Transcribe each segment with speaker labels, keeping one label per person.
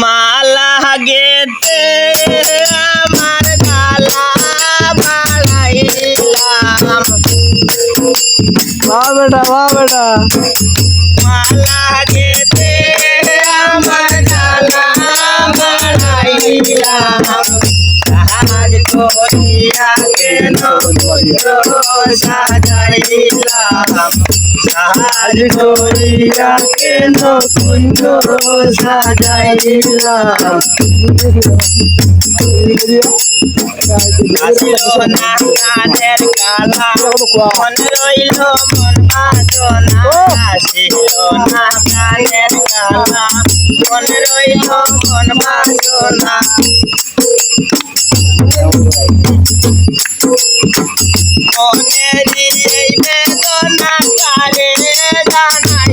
Speaker 1: মালা গেতে আমার গালা বাড়াইলাম
Speaker 2: বাহ বেটা বাহ বেটা।
Speaker 1: মালা গেতে আমার গালা বাড়াইলাম সাজ করিয়া কেন সাজাইলাম? সাজ করিয়া কেন কুঞ্জ সাজাইলাম কানের কালা মন রইল মন বাসনা আসিল না কানের কালা মন রইল মন বাসনা মনের এই বেদনা কারে জানাইতাম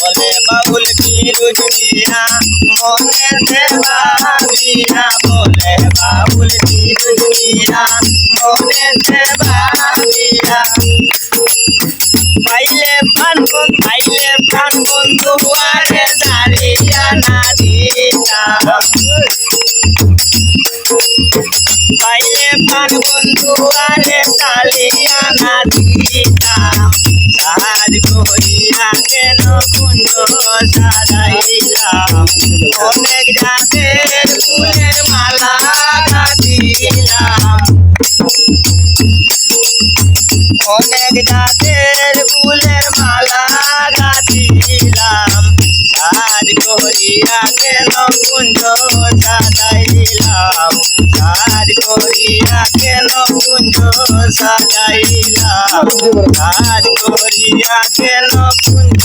Speaker 1: বলে বাবুল ফিরুজ মিয়া মনে দেবা মিয়া বলে বাবুল ফিরুজ মিয়া মনে দেবা মিয়া পাইলে প্রাণ বন্ধু পাইলে প্রাণ বন্ধু, আরে সারিয়া না দিতাম পাইলে প্রাণ বন্ধু, আরে সালিয়া না দিতাম করিয়া কেন সাজাইলাম অনেক জাতের ফুলের মালা গাঁথিলাম। অনেক জাতের ফুলের মালা গাঁথিলাম সাজ করিয়া কেন কুঞ্জ সাজাইলাম? সাজ করিয়া কেন কুঞ্জ সাজাইলা? কাজ করিয়া কেন কুঞ্জ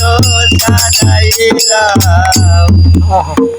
Speaker 1: সাজাইলাম
Speaker 2: আহা